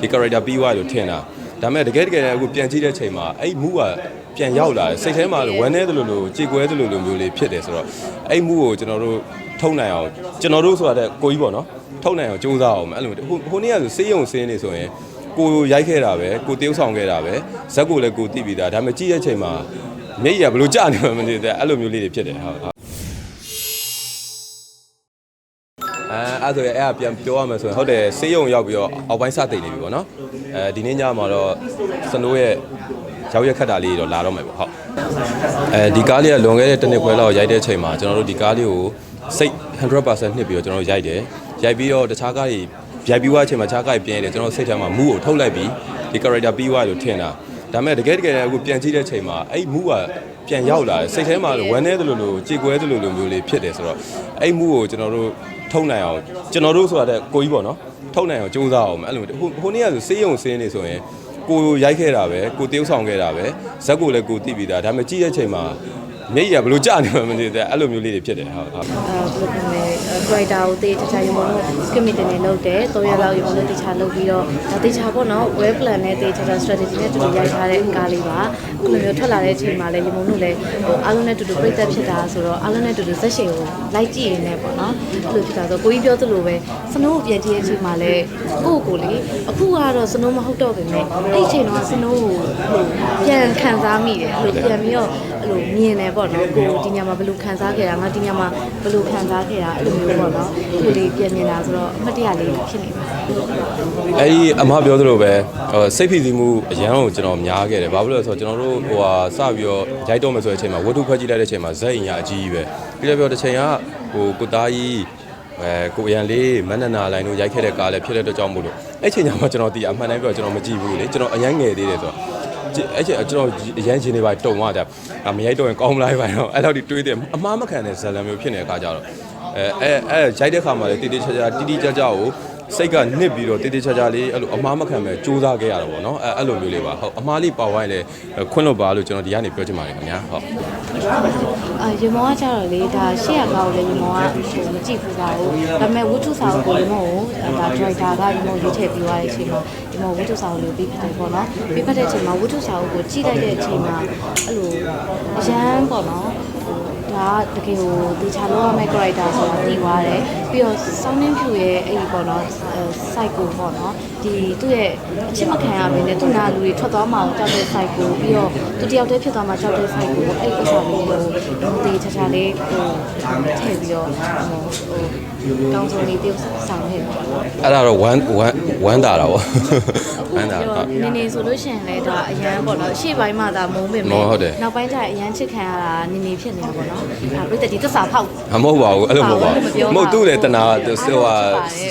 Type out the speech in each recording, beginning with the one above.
ဒီ character ပြီးသွားလို့ထင်တာဒါပေမဲ့တကယ်တကယ်အခုပြန်ကြည့်တဲ့ချိန်မှာအဲ့မူကပြန်ရောက်လာတယ်စိတ်ထဲမှာဝမ်းနေတယ်လို့လို့ကြေကွဲတယ်လို့လို့မျိုးလေးဖြစ်တယ်ဆိုတော့အဲ့မူကိုကျွန်တော်တို့ထုံနိုင်အောင်ကျွန်တော်တို့ဆိုတာတဲ့ကိုကြီးပေါ့နော်ထုံနိုင်အောင်စူးစမ်းအောင်အဲ့လိုဟိုဟိုနေ့ကဆိုစေးရုံစင်းနေဆိုရင်ကိုရိုက်ခဲ့တာပဲကိုတယောက်ဆောင်ခဲ့တာပဲဇက်ကိုလည်းကိုတိပြီးသားဒါပေမဲ့ကြည့်တဲ့ချိန်မှာမျက်ရည်ကဘလို့ကြာနေမှမသိတဲ့အဲ့လိုမျိုးလေးတွေဖြစ်တယ်ဟုတ် အဲအဲ့ဆိုရင်အဲ့ကပြန်ပြောရမယ်ဆိုရင်ဟုတ်တယ်ဆေးရုံရောက်ပြီးတော့အောက်ပိုင်းစတင်နေပြီပေါ့နော်အဲဒီနေ့ညမှာတော့စနိုးရဲ့ရောက်ရက်ခတ်တာလေးတော့လာတော့မယ်ပေါ့ဟုတ်အဲဒီကားလေးကလွန်ခဲ့တဲ့တစ်နှစ်ခွဲလောက်ရိုက်တဲ့အချိန်မှာကျွန်တော်တို့ဒီကားလေးကိုစိတ်100%နှစ်ပြီးတော့ကျွန်တော်တို့ရိုက်တယ်ရိုက်ပြီးတော့တခြားကားတွေရိုက်ပြီးသွားအချိန်မှာတခြားကားတွေပြင်နေတယ်ကျွန်တော်စိတ်ထဲမှာမူးကိုထုတ်လိုက်ပြီးဒီ character ပြီးသွားလို့ထင်တာဒါပေမဲ့တကယ်တကယ်အခုပြန်ကြည့်တဲ့ချိန်မှာအဲ့မူးကပြန်ရောက်လာတယ်စိတ်ထဲမှာဝမ်းနေတယ်လို့လို့ကြေကွဲတယ်လို့လို့မျိုးလေးဖြစ်တယ်ဆိုတော့အဲ့မူးကိုကျွန်တော်တို့ ထုံနိုင်အောင်ကျွန်တော်တို့ဆိုတာတဲ့ကိုကြီးပေါ့နော်ထုံနိုင်အောင်စူးစမ်းအောင်အဲ့လိုဟိုဟိုနေ့ကဆိုစေးရုံစင်းနေဆိုရင်ကိုရိုက်ခဲ့တာပဲကိုတယောက်ဆောင်ခဲ့တာပဲဇက်ကိုလည်းကိုတိပြီးသားဒါပေမဲ့ကြည့်တဲ့ချိန်မှာ မျက်ရည်ကဘလို့ကြာနေမှမသိတဲ့အဲ့လိုမျိုးလေးတွေဖြစ်တယ်ဟုတ်ဟုတ် အဲဘယ်လိုပြောမလဲ writer ကိုတေးတခြားရုံတော့ script meeting တွေလုပ်တယ်၃ရက်လောက်ရုံလို့တခြားလုပ်ပြီးတော့ဒါတခြားပေါ့နော် web plan နဲ့တေးတခြား strategy နဲ့တူတူရိုက်ထားတဲ့ကားလေးပါအခုလိုမျိုးထွက်လာတဲ့အချိန်မှာလည်းရေမုံတို့လည်းဟိုအားလုံးနဲ့တူတူပြည့်သက်ဖြစ်တာဆိုတော့အားလုံးနဲ့တူတူဇက်ရှည်ကိုလိုက်ကြည့်ရင်းနဲ့ပေါ့နော်အဲ့လိုဖြစ်တာဆိုကိုကြီးပြောသလိုပဲစနိုးကိုပြန်ကြည့်တဲ့အချိန်မှာလည်းကိုယ့်ကိုယ်လေအခုကတော့စနိုးမဟုတ်တော့ပေမဲ့အဲ့ဒီအချိန်တော့စနိုးကိုဟိုပြန်ခံစားမိတယ်အဲ့လိုပြန်ပြီးတော့အဲ့လိုမြင်တယ်ပေါ့နော်ကိုဒီညမှာဘယ်လိုခံစားခဲ့တာငါဒီညမှာဘယ်လိုခံစားခဲ့တာအဲ့လိုမျိုးပေါ့နော်အဲ့လိုလေးပြန်မြင်တာဆိုတော့အမှတ်တရလေးဖြစ်နေပါအဲ့ဒီအမပြောသလိုပဲဟိုစိတ်ဖိစီးမှုအရန်ကိုကျွန်တော်များခဲ့တယ်ဘာဖြစ်လို့လဲဆိုတော့ကျွန်တော်တို့ဟိုဟာစပြီးတော့ရိုက်တော့မယ်ဆိုတဲ့အချိန်မှာဝတ္ထုဖွဲ့ကြည့်လိုက်တဲ့အချိန်မှာဇက်အင်ရအကြီးကြီးပဲပြီးတော့ပြောတစ်ချိန်ကဟိုကိုသားကြီးအဲကိုအရန်လေးမန္နနာလိုင်းတို့ရိုက်ခဲ့တဲ့ကားလည်းဖြစ်တဲ့အတွက်ကြောင့်မို့လို့အဲ့ချိန်ညမှာကျွန်တော်ဒီအမှန်တမ်းပြောကျွန်တော်မကြည့်ဘူးလေကျွန်တော်အရန်ငယ်သေးတယ်ဆိုတော့ အဲ့ချိန်ကျွန်တော်အရန်ချင်းနေပါတုံသွားတယ်အမရိုက်တော့ရင်ကောင်းမလားပါတော့အဲ့လောက်ထိတွေးတယ်အမှားမခံတဲ့ဇာလန်မျိုးဖြစ်နေတဲ့အခါကျတော့အဲအဲအဲရိုက်တဲ့ခါမှာလေတိတိကျကျတိတိကျကျကို စိတ်ကနစ်ပြီးတော့တေးသေးချာချာလေးအဲ့လိုအမားမခံမဲ့စူးစမ်းခဲ့ရတာပေါ့နော်အဲ့အဲ့လိုမျိုးလေးပါဟုတ်အမားလေးပါဝိုင်းလဲခွင့်လွတ်ပါလို့ကျွန်တော်ဒီကနေပြောချင်ပါတယ်ခင်ဗျာဟုတ်အာရေမောကကြတော့လေဒါရှေ့ရကောက်လေရေမောကဟိုမကြည့်ဘူးပါဘူးဒါပေမဲ့ဝတ္ထုစာအုပ်ကိုရေမောကိုဒါ director ကရေမောရွေးချယ်ပြီးသွားတဲ့အချိန်မှာရေမောဝတ္ထုစာအုပ်လေးပြီးဖတ်တယ်ပေါ့နော်ပြီးဖတ်တဲ့အချိန်မှာဝတ္ထုစာအုပ်ကိုကြည့်လိုက်တဲ့အချိန်မှာအဲ့လိုအရန်ပေါ့နော် ဒါတကယ်ကိုဒီချာလောက်ရမယ့် character ဆိုတာသိသွားတယ်ပြီးတော့စောင်းနှင်းဖြူရဲ့အဲ့ဒီပေါ့နော် site ကိုပေါ့နော်ဒီသူ့ရဲ့အချစ်မခံရမင်းနဲ့သူနာလူတွေထွက်သွားမှကြောက်တဲ့ site ကိုပြီးတော့သူတယောက်တည်းဖြစ်သွားမှကြောက်တဲ့ site ကိုအဲ့ဒီဥစ္စာလေးကိုဒီချာချာလေးဟိုထည့်ပြီးတော့ဟိုကောင်းစုံလေးပြုဆောင်ခဲ့ပေါ့နော်အဲ့ဒါတော့ဝမ်းဝမ်းဝမ်းတာတာပေါ့ဝမ်းတာပြီးဟုတော့တ်နေနေဆိုလို့ရှိရင်လည်းဒါအရန်ပေါ့နော်ရှေ့ပိုင်းမှာဒါမုန်းပင်မုန်းဟုတ်တယ်နောက်ပိုင်းကျရင်အရန်ချစ်ခံရတာနေနေဖြစ်နေတာပေါ့နော်ဒါပြည့်တဲ့ဒီသစ္စာဖောက်မဟုတ်ပါဘူးအဲ့လိုမဟုတ်ပါဘူးမဟုတ်သူ့လေတနာဟိုဟာ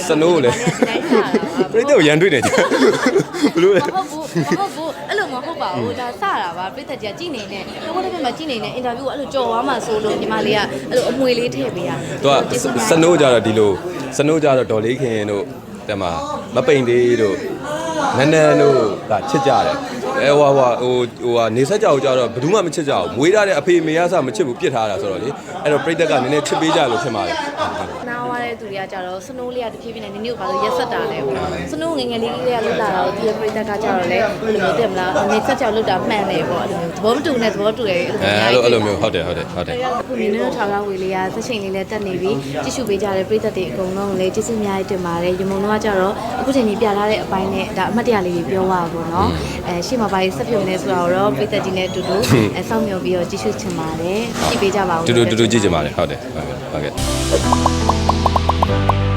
စနိုးလေပြိတ္တကိုရန်တွေ့နေကြဘလို့လဲမဟုတ်ဘူးမဟုတ်ဘူးအဲ့လိုမဟုတ်ပါဘူးဒါစတာပါပြည့်တဲ့ကြီးကကြည်နေနေတော့တစ်ခါမှကြည်နေနေအင်တာဗျူးကိုအဲ့လိုကြော်သွားမှဆိုလို့ညီမလေးကအဲ့လိုအမွေလေးထည့်ပေးရသူကစနိုးကြတော့ဒီလိုစနိုးကြတော့ဒေါ်လေးခင်တို့ တဲ့မှာမပိန်သေးတို့နန်းနန်းတို့ကချစ်ကြတယ်အဲဟိုဟိုဟိုဟိုဟာနေဆက်ကြောက်ကြတော့ဘယ်သူမှမချစ်ကြဘူးမွေးထားတဲ့အဖေမေရဆမချစ်ဘူးပြစ်ထားတာဆိုတော့လေအဲ့တော့ပြိတ္တကနည်းနည်းချစ်ပေးကြလို့ဖြစ်ပါတယ်နားဝါ တဲ့သူတွေကကြတော့စနိုးလေးကတဖြည်းဖြည်းနဲ့နင်းနေကိုပါလို့ရက်ဆက်တာလဲစနိုးငယ်ငယ်လေးလေးကလှလာတော့ဒီပရိသတ်ကကြတော့လေဘယ်လိုမျိုးသိမလားနေဆက်ကြောက်လို့တာမှန်တယ်ပေါ့အဲ့လိုမျိုးသဘောမတူနဲ့သဘောတူတယ်အဲအဲ့လိုအဲ့လိုမျိုးဟုတ်တယ်ဟုတ်တယ်ဟုတ်တယ်အခုနင်းနေတော့ထောင်ကားဝေလေးကသက်ချိန်လေးလည်းတက်နေပြီကြည့်ရှုပေးကြတဲ့ပရိသတ်တွေအကုန်လုံးလည်းကျေးဇူးအများကြီးတင်ပါတယ်ရမုံတော့ကကြတော့အခုချိန်ကြီးပြလာတဲ့အပိုင်းနဲ့ဒါအမှတ်တရလေးတွေပြောပါဘောနော်အဲရှေ့မှာပါရေးဆက်ပြုံနေဆိုတော့ပရိသတ်ကြီးနဲ့အတူတူအဲစောင့်မျှော်ပြီးတော့ကြည့်ရှုချင်ပါတယ်ကြည့်ပေးကြပါဦးတူတူတူတူကြည့်ကြပါလေဟုတ်တယ်ဟုတ်ကဲ့ဟုတ်ကဲ့ Bye.